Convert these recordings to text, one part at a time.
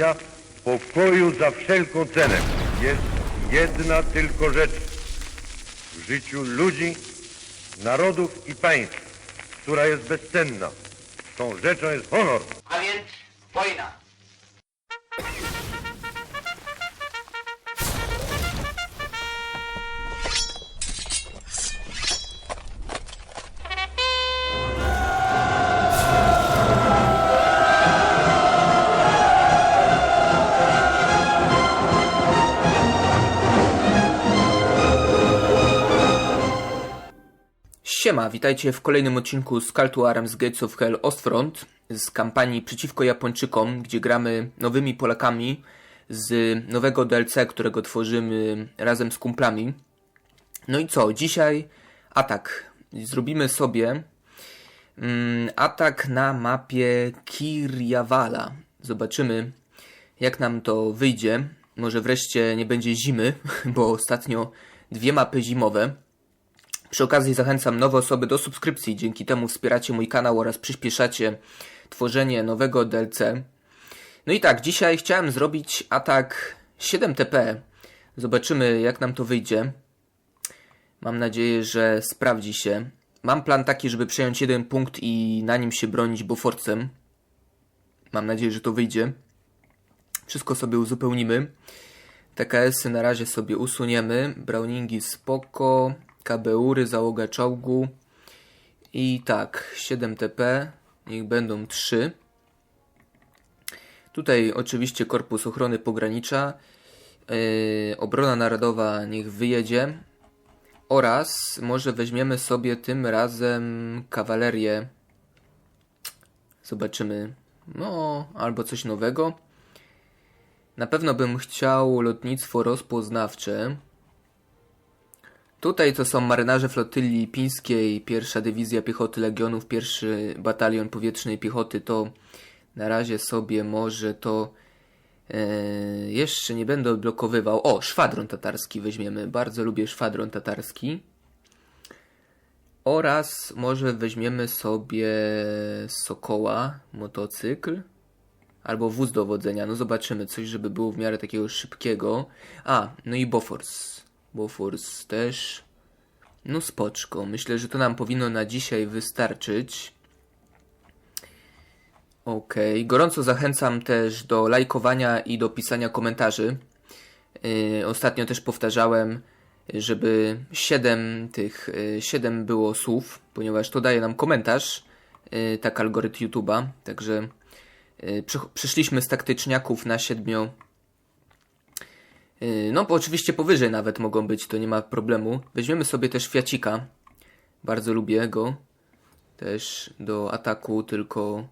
Pojęcia pokoju za wszelką cenę. Jest jedna tylko rzecz w życiu ludzi, narodów i państw, która jest bezcenna. Tą rzeczą jest honor. A więc wojna. Siema, witajcie w kolejnym odcinku z Call to Arms Gates of Hell Ostfront z kampanii przeciwko Japończykom, gdzie gramy nowymi Polakami z nowego DLC, którego tworzymy razem z kumplami. No i co, dzisiaj atak. Zrobimy sobie mm, atak na mapie Kirjawala. Zobaczymy, jak nam to wyjdzie. Może wreszcie nie będzie zimy, bo ostatnio dwie mapy zimowe. Przy okazji zachęcam nowe osoby do subskrypcji, dzięki temu wspieracie mój kanał oraz przyspieszacie tworzenie nowego DLC. No i tak, dzisiaj chciałem zrobić atak 7TP. Zobaczymy jak nam to wyjdzie. Mam nadzieję, że sprawdzi się. Mam plan taki, żeby przejąć jeden punkt i na nim się bronić Boforcem. Mam nadzieję, że to wyjdzie. Wszystko sobie uzupełnimy. TKS-y na razie sobie usuniemy. Browningi spoko. KBUry, załoga czołgu. I tak, 7TP. Niech będą 3. Tutaj oczywiście Korpus Ochrony Pogranicza. Yy, obrona Narodowa niech wyjedzie. Oraz może weźmiemy sobie tym razem kawalerię. Zobaczymy. No, albo coś nowego. Na pewno bym chciał lotnictwo rozpoznawcze. Tutaj to są marynarze flotyli pińskiej, pierwsza dywizja piechoty legionów, pierwszy batalion powietrznej piechoty. To na razie sobie może to e, jeszcze nie będę odblokowywał. O, szwadron tatarski weźmiemy. Bardzo lubię szwadron tatarski. Oraz może weźmiemy sobie Sokoła, motocykl. Albo wóz dowodzenia. No zobaczymy. Coś, żeby było w miarę takiego szybkiego. A, no i Bofors. Bofors też. No spoczko. Myślę, że to nam powinno na dzisiaj wystarczyć. Okej. Gorąco zachęcam też do lajkowania i do pisania komentarzy. Yy, ostatnio też powtarzałem, żeby 7 tych, yy, 7 było słów, ponieważ to daje nam komentarz, yy, tak algorytm YouTube'a. Także yy, przy, przyszliśmy z taktyczniaków na 7 Yy, No, bo oczywiście powyżej nawet mogą być, to nie ma problemu. Weźmiemy sobie też Fiacika. Bardzo lubię go. Też do ataku, tylko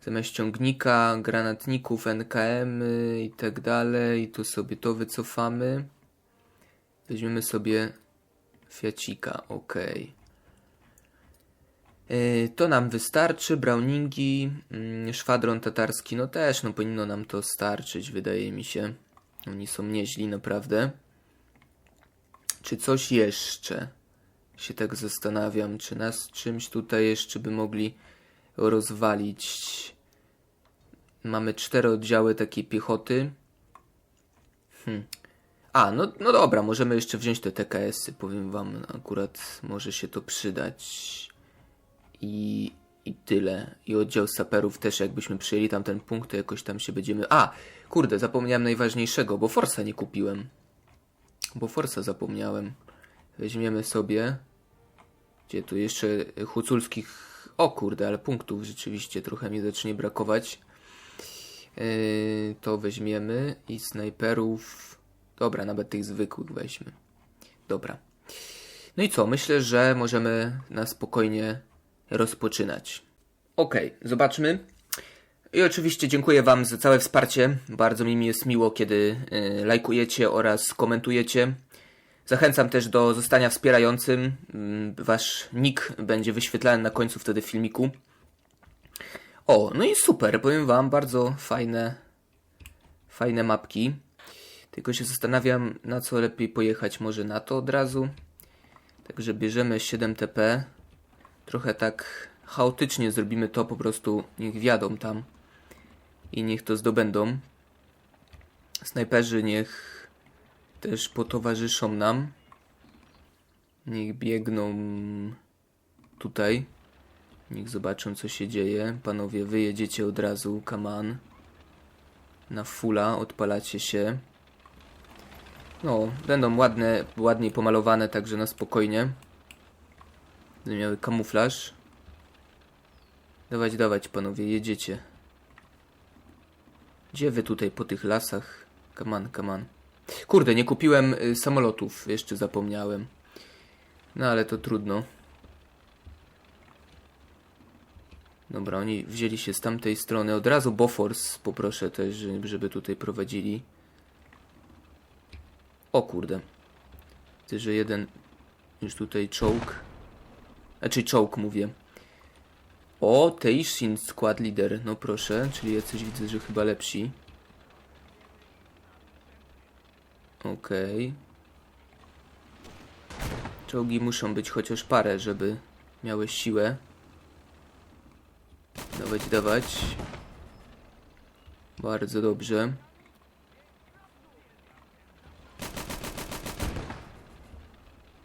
zamiast ciągnika, granatników, NKM -y i tak dalej. Tu sobie to wycofamy. Weźmiemy sobie Fiacika, ok. Yy, To nam wystarczy. Browningi, mm, szwadron tatarski, no też, no powinno nam to starczyć, wydaje mi się. Oni są nieźli, naprawdę. Czy coś jeszcze? Się tak zastanawiam, czy nas czymś tutaj jeszcze by mogli rozwalić. Mamy cztery oddziały takiej piechoty. Hm. A, no, no dobra, możemy jeszcze wziąć te TKS-y. Powiem wam, akurat może się to przydać. I, I tyle. I oddział saperów też, jakbyśmy przyjęli tam ten punkt, to jakoś tam się będziemy. A! Kurde, zapomniałem najważniejszego, bo Forsa nie kupiłem. Bo Forsa zapomniałem. Weźmiemy sobie. Gdzie tu jeszcze huculskich. O kurde, ale punktów rzeczywiście trochę mi zacznie brakować. Yy, to weźmiemy. I snajperów. Dobra, nawet tych zwykłych weźmy. Dobra. No i co? Myślę, że możemy na spokojnie rozpoczynać. Okej, zobaczmy. I oczywiście dziękuję Wam za całe wsparcie. Bardzo mi jest miło, kiedy y, lajkujecie oraz komentujecie. Zachęcam też do zostania wspierającym. Mm, Wasz nick będzie wyświetlany na końcu wtedy filmiku. O, no i super, powiem Wam, bardzo fajne, fajne mapki. Tylko się zastanawiam, na co lepiej pojechać. Może na to od razu. Także bierzemy 7TP. Trochę tak chaotycznie zrobimy to, po prostu niech wjadą tam. i niech to zdobędą. Snajperzy niech też potowarzyszą nam. Niech biegną tutaj. Niech zobaczą co się dzieje. Panowie, wyjedziecie od razu, kaman. Na fulla odpalacie się. No, będą ładne, ładniej pomalowane, także na spokojnie. Będą miały kamuflaż. Dawać, dawać, panowie, jedziecie. Gdzie wy tutaj po tych lasach? Kaman, kaman. Kurde, nie kupiłem y, samolotów, jeszcze zapomniałem. No ale to trudno. Dobra, oni wzięli się z tamtej strony. Od razu Bofors poproszę też, żeby tutaj prowadzili. O kurde. Widzę, że jeden już tutaj czołg. Znaczy czołg mówię. O, Teishin Squad Leader. No proszę, czyli jacyś widzę, że chyba lepsi. Okej. Czołgi muszą być chociaż parę, żeby miały siłę. Dawać, dawać. Bardzo dobrze.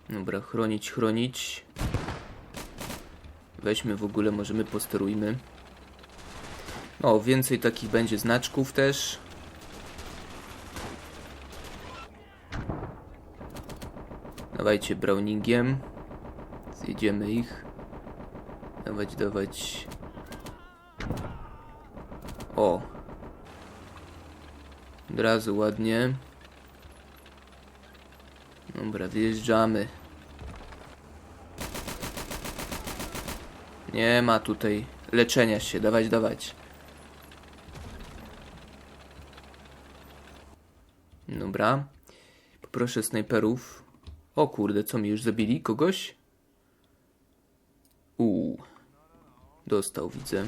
Dobra, chronić, chronić. Weźmy w ogóle, możemy posterujmy. O, więcej takich będzie znaczków też. Dawajcie Browningiem. Zjedziemy ich. Dawać, dawać. O. Od razu ładnie. Dobra, wjeżdżamy. Nie ma tutaj leczenia się. Dawać, dawać. Dobra. Poproszę snajperów. O kurde, co mi już zabili? Kogoś? Uuu. Dostał, widzę.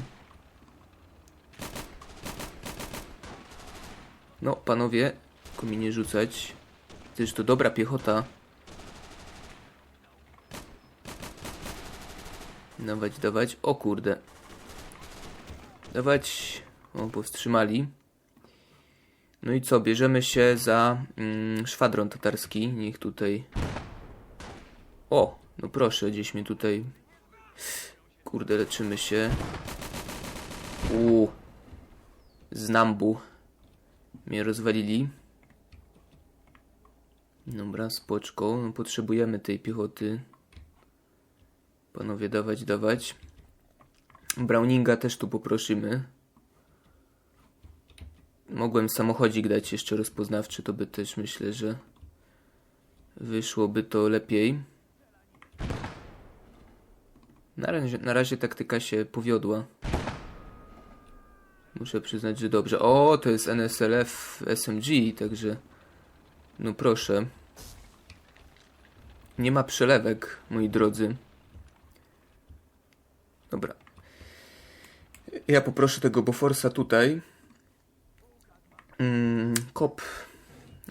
No, panowie, tylko mi nie rzucać. Że to dobra piechota. Dawać, dawać. O kurde. Dawać. O, powstrzymali. No i co, bierzemy się za mm, szwadron tatarski. Niech tutaj... O, no proszę, gdzieś mnie tutaj... Kurde, leczymy się. Uuu. Z Nambu. Mnie rozwalili. Dobra, spoczko. No, potrzebujemy tej piechoty. Panowie, dawać, dawać. Browninga też tu poprosimy. Mogłem samochodzik dać jeszcze rozpoznawczy, to by też myślę, że wyszłoby to lepiej. Na razie, na razie taktyka się powiodła. Muszę przyznać, że dobrze. O, to jest NSLF SMG, także no proszę. Nie ma przelewek, moi drodzy. Dobra. Ja poproszę tego Boforsa tutaj. Mm, kop.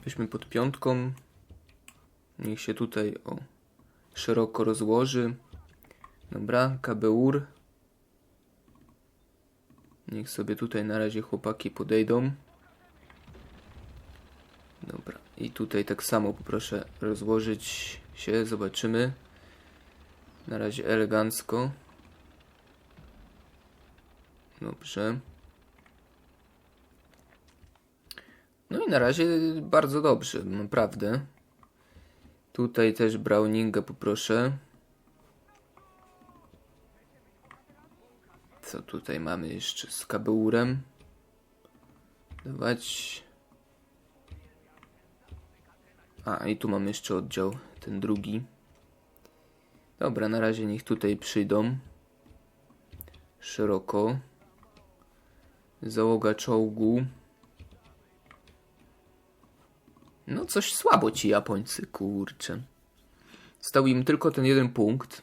Weźmy pod piątką. Niech się tutaj o szeroko rozłoży. Dobra, KBUR. Niech sobie tutaj na razie chłopaki podejdą. Dobra, i tutaj tak samo poproszę rozłożyć się, zobaczymy. Na razie elegancko. Dobrze. No i na razie bardzo dobrze, naprawdę. Tutaj też Browninga poproszę. Co tutaj mamy jeszcze z kabeurem? Dawać. A, i tu mam jeszcze oddział, ten drugi. Dobra, na razie niech tutaj przyjdą. Szeroko. Załoga czołgu. No coś słabo ci Japońcy, kurczę. Stał im tylko ten jeden punkt.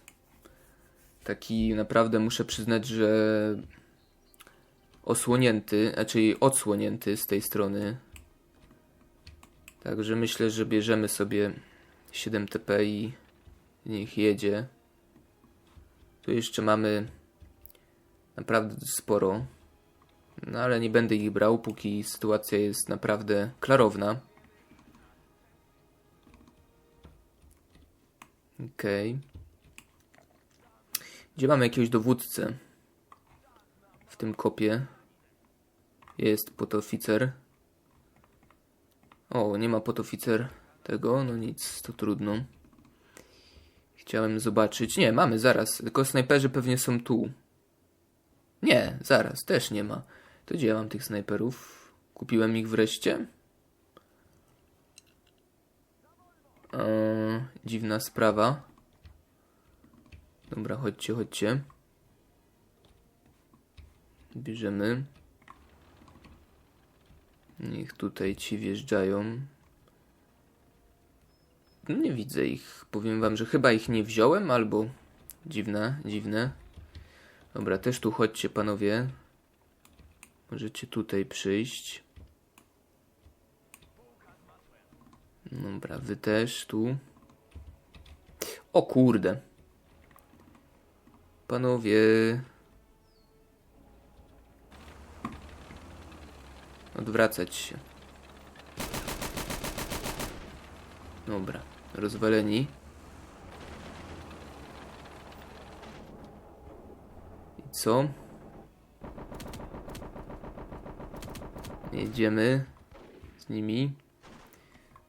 Taki naprawdę muszę przyznać, że osłonięty, znaczy odsłonięty z tej strony. Także myślę, że bierzemy sobie 7 TP i niech jedzie. Tu jeszcze mamy naprawdę sporo No ale nie będę ich brał, póki sytuacja jest naprawdę klarowna. Okej. Gdzie mamy jakiegoś dowódcę? W tym kopie. Jest podoficer. O, nie ma podoficer tego, no nic, to trudno. Chciałem zobaczyć. Nie, mamy, zaraz. Tylko snajperzy pewnie są tu. Nie, zaraz, też nie ma. To gdzie ja mam tych snajperów? Kupiłem ich wreszcie? Eee, dziwna sprawa. Dobra, chodźcie, chodźcie. Bierzemy. Niech tutaj ci wjeżdżają. No nie widzę ich. Powiem wam, że chyba ich nie wziąłem, albo dziwne, dziwne. Dobra, też tu chodźcie panowie. Możecie tutaj przyjść. Dobra, wy też tu. O kurde. Panowie. Odwracać się. Dobra, rozwaleni. I co? Jedziemy z nimi.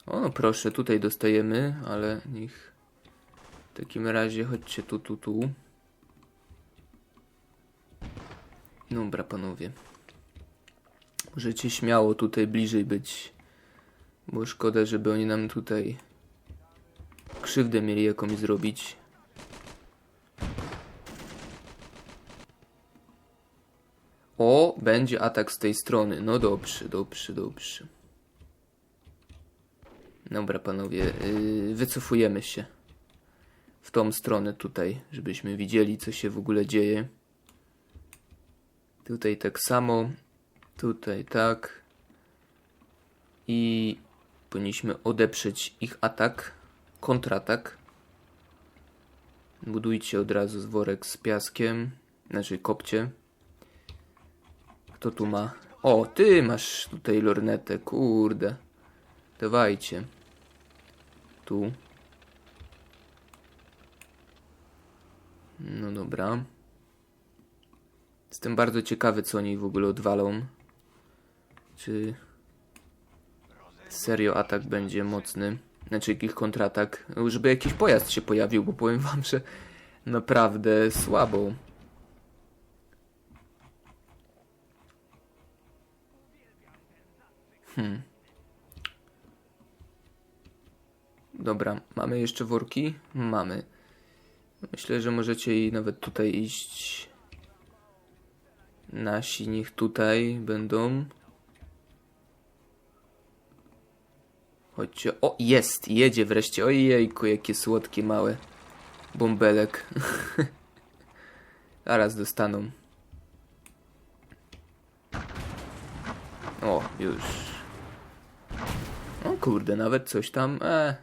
O, no proszę, tutaj dostajemy, ale niech w takim razie chodźcie tu, tu, tu. Dobra, panowie. Możecie śmiało tutaj bliżej być, bo szkoda, żeby oni nam tutaj krzywdę mieli jakąś zrobić. O, będzie atak z tej strony. No dobrze, dobrze, dobrze. Dobra, panowie, yy, wycofujemy się w tą stronę tutaj, żebyśmy widzieli, co się w ogóle dzieje. Tutaj tak samo, tutaj tak. I powinniśmy odeprzeć ich atak, kontratak. Budujcie od razu z worek z piaskiem, znaczy kopcie. Kto tu ma? O, ty masz tutaj lornetę, kurde. Dawajcie. Tu. No dobra. Jestem bardzo ciekawy, co oni w ogóle odwalą. Czy serio atak będzie mocny? Znaczy ich kontratak. Żeby jakiś pojazd się pojawił, bo powiem wam, że naprawdę słabo. Hmm. Dobra, mamy jeszcze worki? Mamy. Myślę, że możecie i nawet tutaj iść. Nasi niech tutaj będą. Chodźcie. O, jest! Jedzie wreszcie. Ojejku, jakie słodkie, małe. Bąbelek. Zaraz dostaną. O, już. O kurde, nawet coś tam. E.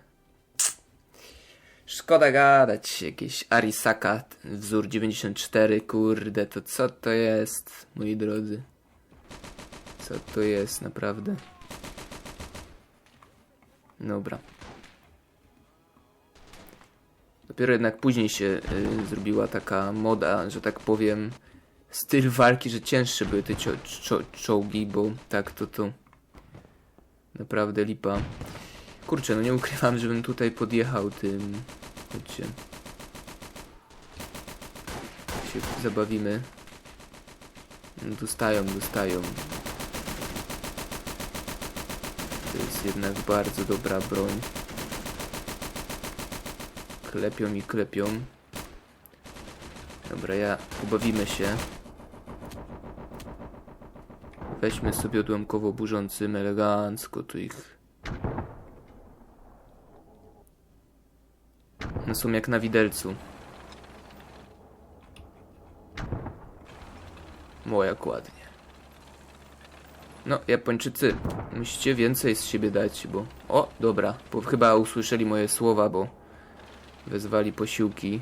Szkoda gadać. Jakieś Arisaka wzór 94. Kurde, to co to jest, moi drodzy? Co to jest, naprawdę? Dobra. Dopiero jednak później się y, zrobiła taka moda, że tak powiem, styl walki, że cięższe były te czołgi, bo tak to to naprawdę lipa. Kurczę, no nie ukrywam, żebym tutaj podjechał tym. Chodźcie. Się zabawimy. No, dostają, dostają. To jest jednak bardzo dobra broń. Klepią i klepią. Dobra, ja pobawimy się. Weźmy sobie odłamkowo burzącym elegancko tu ich. No są jak na widelcu. O, jak ładnie. No, Japończycy, musicie więcej z siebie dać, bo... O, dobra, bo chyba usłyszeli moje słowa, bo wezwali posiłki.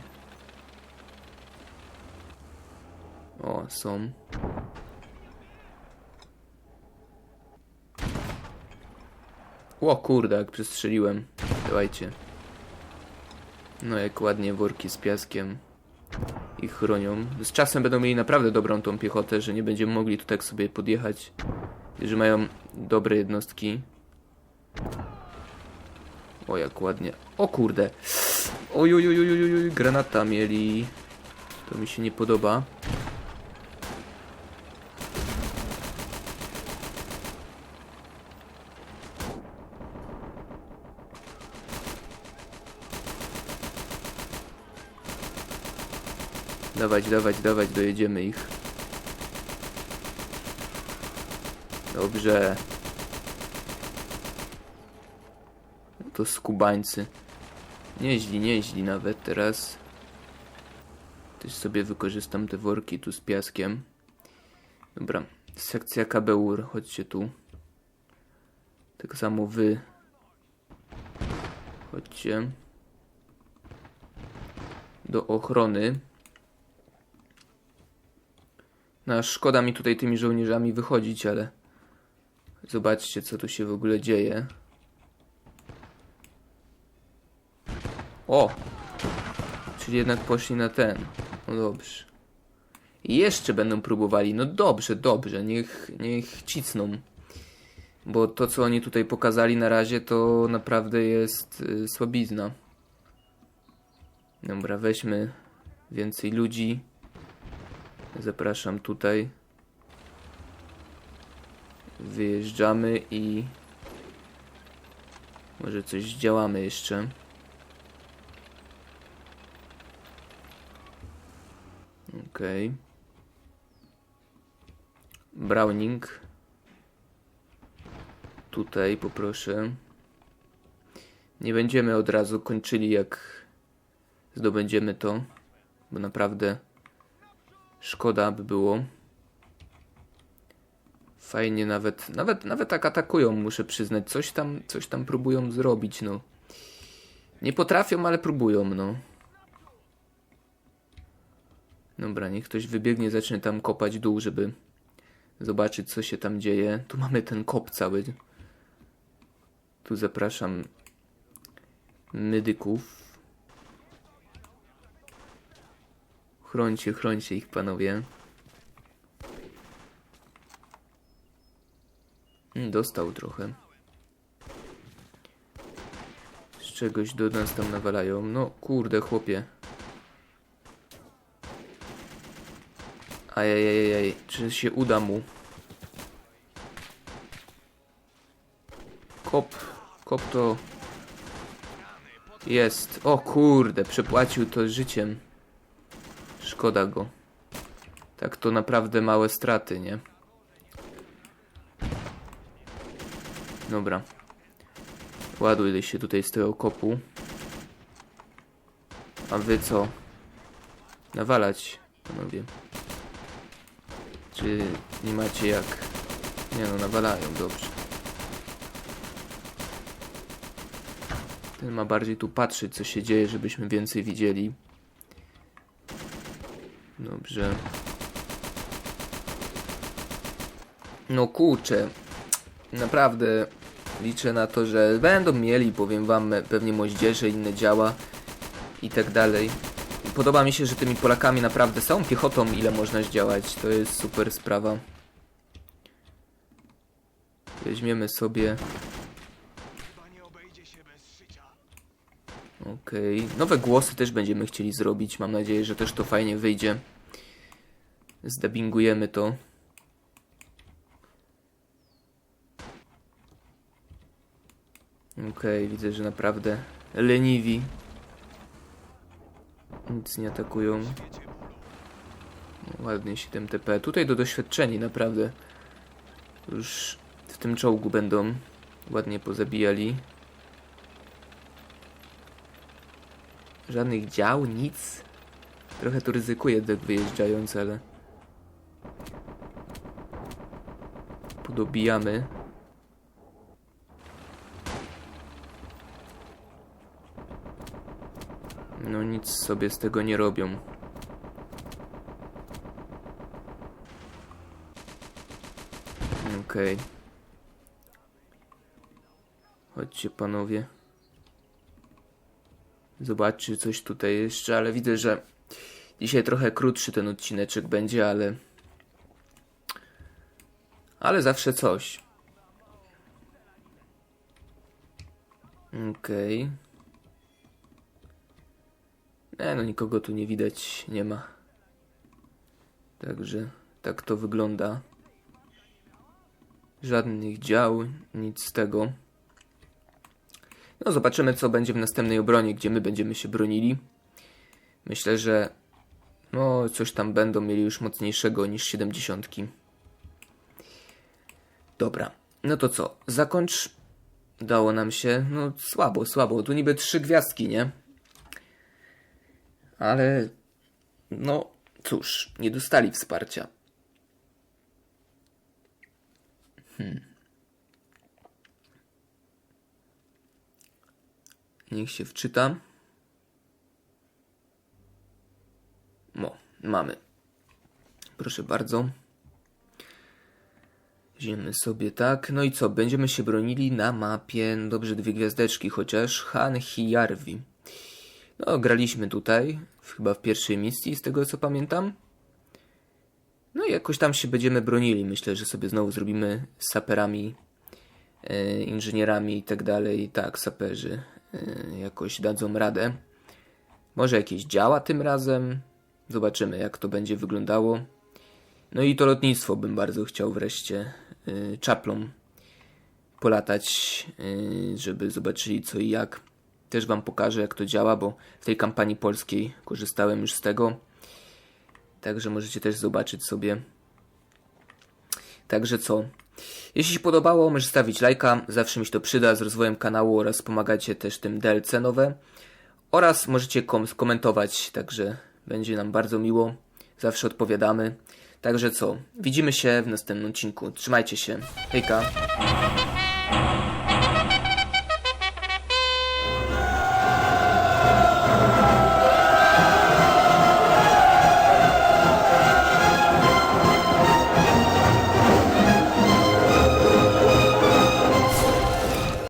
O, są. O kurde, jak przestrzeliłem. Dawajcie. No jak ładnie worki z piaskiem ich chronią. Z czasem będą mieli naprawdę dobrą tą piechotę, że nie będziemy mogli tu tak sobie podjechać. Że mają dobre jednostki. O jak ładnie. O kurde. Oj, oj, oj, oj, oj, oj, granata mieli. To mi się nie podoba. Dawać, dawać, dawać, dojedziemy ich. Dobrze. To skubańcy. Nieźli, nieźli nawet teraz. Też sobie wykorzystam te worki tu z piaskiem. Dobra, sekcja KBUR, chodźcie tu. Tak samo wy. Chodźcie. Do ochrony. No, szkoda mi tutaj tymi żołnierzami wychodzić, ale zobaczcie, co tu się w ogóle dzieje. O! Czyli jednak poszli na ten. No dobrze. I jeszcze będą próbowali. No dobrze, dobrze. Niech, niech cisną. Bo to, co oni tutaj pokazali na razie, to naprawdę jest y, słabizna. Dobra, weźmy więcej ludzi. Zapraszam tutaj. Wyjeżdżamy i może coś działamy jeszcze. Okej. Browning. Tutaj poproszę. Nie będziemy od razu kończyli jak zdobędziemy to, bo naprawdę Szkoda by było. Fajnie nawet, nawet, nawet tak atakują, muszę przyznać. Coś tam, coś tam próbują zrobić, no. Nie potrafią, ale próbują, no. Dobra, niech ktoś wybiegnie, zacznie tam kopać dół, żeby zobaczyć, co się tam dzieje. Tu mamy ten kop cały. Tu zapraszam medyków. Chrońcie, chrońcie ich, panowie. Mm, Dostał trochę. Z czegoś do nas tam nawalają. No, kurde, chłopie. Ajajajaj, czy się uda mu? Kop, kop to... Jest. O kurde, przepłacił to życiem. Szkoda go. Tak to naprawdę małe straty, nie? Dobra. Ładuj się tutaj z tego kopu. A wy co? Nawalać, panowie. Czy nie macie jak? Nie no, nawalają, dobrze. Ten ma bardziej tu patrzeć, co się dzieje, żebyśmy więcej widzieli. Dobrze. No kurczę. Naprawdę liczę na to, że będą mieli, powiem wam, pewnie moździerze, inne działa i tak dalej. Podoba mi się, że tymi Polakami naprawdę są piechotą, ile można zdziałać. To jest super sprawa. Weźmiemy sobie. Okej. Nowe głosy też będziemy chcieli zrobić. Mam nadzieję, że też to fajnie wyjdzie. Zdubbingujemy to. Okej, widzę, że naprawdę leniwi. Nic nie atakują. Ładnie 7 TP. Tutaj do doświadczeni naprawdę. Już w tym czołgu będą ładnie pozabijali. Żadnych dział, nic. Trochę tu ryzykuję tak wyjeżdżając, ale... Podobijamy. No nic sobie z tego nie robią. Okej. Chodźcie panowie. Zobaczcie coś tutaj jeszcze, ale widzę, że dzisiaj trochę krótszy ten odcineczek będzie, ale... Ale zawsze coś. Okej. Nie no, nikogo tu nie widać, nie ma. Także tak to wygląda. Żadnych dział, nic z tego. No, zobaczymy, co będzie w następnej obronie, gdzie my będziemy się bronili. Myślę, że no, coś tam będą mieli już mocniejszego niż 70. Dobra, no to co? Zakończ. Dało nam się, no słabo, słabo. Tu niby trzy gwiazdki, nie? Ale no cóż, nie dostali wsparcia. Niech się wczyta. O, mamy. Proszę bardzo. Idziemy sobie tak. No i co? Będziemy się bronili na mapie. Dobrze, dwie gwiazdeczki chociaż. Han Hijarvi. No, graliśmy tutaj. Chyba w pierwszej misji, z tego co pamiętam. No i jakoś tam się będziemy bronili. Myślę, że sobie znowu zrobimy saperami, e, inżynierami i tak dalej. Tak, saperzy e, jakoś dadzą radę. Może jakieś działa tym razem. Zobaczymy, jak to będzie wyglądało. No i to lotnictwo bym bardzo chciał wreszcie czaplą polatać, y, żeby zobaczyli co i jak. Też wam pokażę jak to działa, bo w tej kampanii polskiej korzystałem już z tego. Także możecie też zobaczyć sobie. Także co? Jeśli się podobało, możesz stawić lajka, zawsze mi się to przyda z rozwojem kanału oraz pomagacie też tym DLC nowe. Oraz możecie kom komentować, także będzie nam bardzo miło. Zawsze odpowiadamy. Także co? Widzimy się w następnym odcinku. Trzymajcie się. Hejka.